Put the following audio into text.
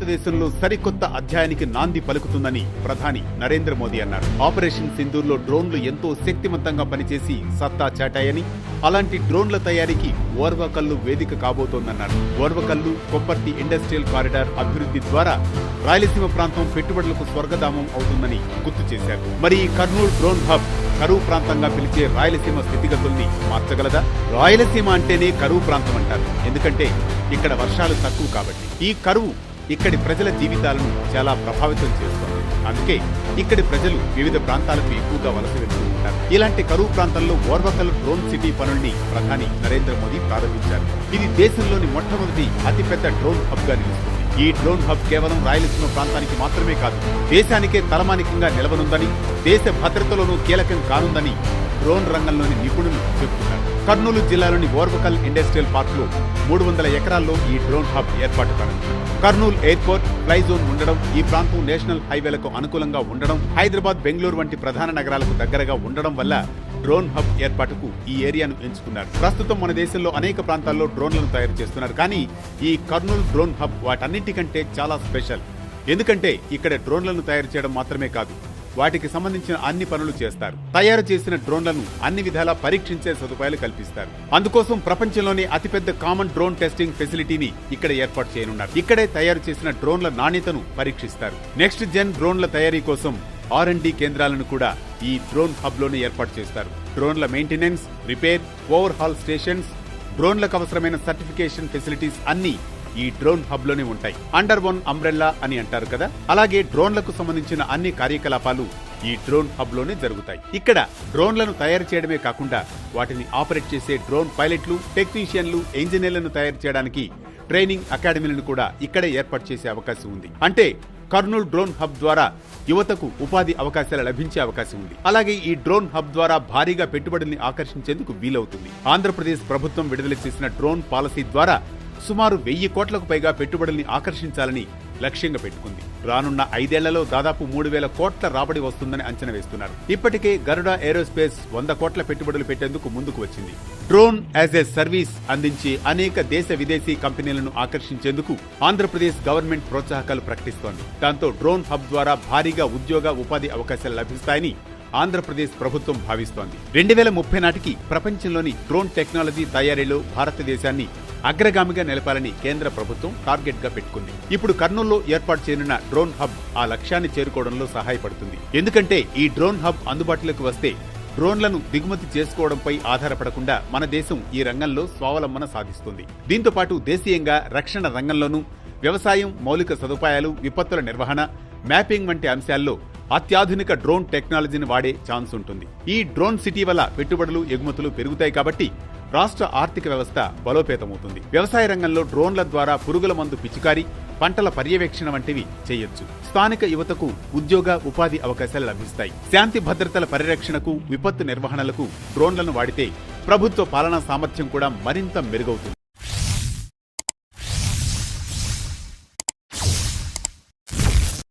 భారతదేశంలో సరికొత్త అధ్యాయానికి నాంది పలుకుతుందని ప్రధాని నరేంద్ర మోదీ అన్నారు. ఆపరేషన్ సింధూర్లో డ్రోన్లు ఎంతో శక్తివంతంగా పనిచేసి సత్తా చాటాయని అలాంటి డ్రోన్ల తయారీకి ఓర్వకల్లు వేదిక కాబోతోందన్నారు. ఓర్వకల్లు కొప్పర్తి ఇండస్ట్రియల్ కారిడార్ అభివృద్ధి ద్వారా రాయలసీమ ప్రాంతం పెట్టుబడులకు స్వర్గధామం అవుతుందని గుర్తు చేశారు. మరి ఈ కర్నూలు డ్రోన్ హబ్ కరువు ప్రాంతంగా పిలిచే రాయలసీమ స్థితిగతుల్ని మార్చగలదా? రాయలసీమ అంటేనే కరువు ప్రాంతం అంటారు. ఎందుకంటే ఇక్కడ వర్షాలు తక్కువ కాబట్టి. ఈ కరువు ఇక్కడి ప్రజల జీవితాలను చాలా ప్రభావితం చేస్తోంది. అందుకే ఇక్కడి ప్రజలు వివిధ ప్రాంతాలకు ఎక్కువగా వలస వెళ్తూ ఉంటారు ఇలాంటి కరువు ప్రాంతంలో ఓర్వకల్ డ్రోన్ సిటీ పనుల్ని ప్రధాని నరేంద్ర మోదీ ప్రారంభించారు. ఇది దేశంలోని మొట్టమొదటి అతిపెద్ద డ్రోన్ హబ్గా నిలుస్తుంది. ఈ డ్రోన్ హబ్ కేవలం రాయలసీమ ప్రాంతానికి మాత్రమే కాదు దేశానికే తలమానికంగా నిలవనుందని దేశ భద్రతలోనూ కీలకం కానుందని డ్రోన్ రంగంలోని నిపుణులు చెబుతున్నారు కర్నూలు జిల్లాలోని ఓర్వకల్ ఇండస్ట్రియల్ పార్క్లో మూడు వందల ఎకరాల్లో ఈ డ్రోన్ హబ్ ఏర్పాటు కానుంది కర్నూలు ఎయిర్పోర్ట్ ఫ్లై జోన్ ఉండడం ఈ ప్రాంతం నేషనల్ హైవేలకు అనుకూలంగా ఉండడం హైదరాబాద్ బెంగళూరు వంటి ప్రధాన నగరాలకు దగ్గరగా ఉండడం వల్ల డ్రోన్ హబ్ ఏర్పాటుకు ఈ ఏరియాను ఎంచుకున్నారు. ప్రస్తుతం మన దేశంలో అనేక ప్రాంతాల్లో డ్రోన్లను తయారు చేస్తున్నారు. కానీ ఈ కర్నూలు డ్రోన్ హబ్ వాటన్నిటికంటే చాలా స్పెషల్. ఎందుకంటే ఇక్కడ డ్రోన్లను తయారు చేయడం మాత్రమే కాదు వాటికి సంబంధించిన అన్ని పనులు చేస్తారు. తయారు చేసిన డ్రోన్లను అన్ని విధాలా పరీక్షించే సదుపాయాలు కల్పిస్తారు. అందుకోసం ప్రపంచంలోనే అతిపెద్ద కామన్ డ్రోన్ టెస్టింగ్ ఫెసిలిటీని ఇక్కడ ఏర్పాటు చేయనున్నారు. ఇక్కడే తయారు చేసిన డ్రోన్ల నాణ్యతను పరీక్షిస్తారు. నెక్స్ట్ జెన్ డ్రోన్ల తయారీ కోసం ఆర్ అండ్ డి కేంద్రాలను కూడా ఈ డ్రోన్ హబ్లోనే ఏర్పాటు చేస్తారు. డ్రోన్ల maintenance repair overhaul stations డ్రోన్లకు అవసరమైన సర్టిఫికేషన్ ఫెసిలిటీస్ అన్ని ఈ డ్రోన్ హబ్లోనే ఉంటాయి. అండర్ వన్ అంబ్రెల్లా అని అంటారు కదా? అలాగే డ్రోన్లకు సంబంధించిన అన్ని కార్యకలాపాలు ఈ డ్రోన్ హబ్లోనే జరుగుతాయి. ఇక్కడ డ్రోన్లను తయారు చేయడమే కాకుండా వాటిని ఆపరేట్ చేసే డ్రోన్ పైలట్లు టెక్నీషియన్లు ఇంజనీర్లను తయారు చేయడానికి ట్రైనింగ్ అకాడమీలను కూడా ఇక్కడే ఏర్పాటు చేసే అవకాశం ఉంది. అంటే కర్నూలు డ్రోన్ హబ్ ద్వారా యువతకు ఉపాధి అవకాశాలు లభించే అవకాశం ఉంది. అలాగే ఈ డ్రోన్ హబ్ ద్వారా భారీగా పెట్టుబడుల్ని ఆకర్షించేందుకు వీలవుతుంది. ఆంధ్రప్రదేశ్ ప్రభుత్వం విడుదల చేసిన డ్రోన్ పాలసీ ద్వారా సుమారు వెయ్యి కోట్లకు పైగా పెట్టుబడుల్ని ఆకర్షించాలని లక్ష్యంగా పెట్టుకుంది. రానున్న ఐదేళ్ళలో దాదాపు మూడు వేల కోట్ల రాబడి వస్తుందని అంచనా వేస్తున్నారు. ఇప్పటికే గరుడ ఏరోస్పేస్ వంద కోట్ల పెట్టుబడులు పెట్టేందుకు ముందుకు వచ్చింది. డ్రోన్ యాజ్ ఎ సర్వీస్ అందించి అనేక దేశ విదేశీ కంపెనీలను ఆకర్షించేందుకు ఆంధ్రప్రదేశ్ గవర్నమెంట్ ప్రోత్సాహకాలు ప్రకటిస్తోంది. దాంతో డ్రోన్ హబ్ ద్వారా భారీగా ఉద్యోగ ఉపాధి అవకాశాలు లభిస్తాయని ఆంధ్రప్రదేశ్ ప్రభుత్వం భావిస్తోంది. రెండు వేల ముప్పై నాటికి ప్రపంచంలోని డ్రోన్ టెక్నాలజీ తయారీలో భారతదేశాన్ని అగ్రగామిగా నిలపాలని కేంద్ర ప్రభుత్వం టార్గెట్గా పెట్టుకుంది. ఇప్పుడు కర్నూలులో ఏర్పాటు చేయనున్న డ్రోన్ హబ్ ఆ లక్ష్యాన్ని చేరుకోవడంలో సహాయపడుతుంది. ఎందుకంటే ఈ డ్రోన్ హబ్ అందుబాటులోకి వస్తే డ్రోన్లను దిగుమతి చేసుకోవడంపై ఆధారపడకుండా మన దేశం ఈ రంగంలో స్వావలంబన సాధిస్తుంది. దీంతో పాటు దేశీయంగా రక్షణ రంగంలోనూ వ్యవసాయం మౌలిక సదుపాయాలు విపత్తుల నిర్వహణ మ్యాపింగ్ వంటి అంశాల్లో అత్యాధునిక డ్రోన్ టెక్నాలజీని వాడే ఛాన్స్ ఉంటుంది. ఈ డ్రోన్ సిటీ వల్ల పెట్టుబడులు ఎగుమతులు పెరుగుతాయి కాబట్టి రాష్ట్ర ఆర్థిక వ్యవస్థ బలోపేతమవుతుంది. వ్యవసాయ రంగంలో డ్రోన్ల ద్వారా పురుగుల మందు పిచికారి పంటల పర్యవేక్షణ వంటివి చేయొచ్చు. స్థానిక యువతకు ఉద్యోగ ఉపాధి అవకాశాలు లభిస్తాయి. శాంతి భద్రతల పరిరక్షణకు విపత్తు నిర్వహణలకు డ్రోన్లను వాడితే ప్రభుత్వ పాలనా సామర్థ్యం కూడా మరింత మెరుగవుతుంది.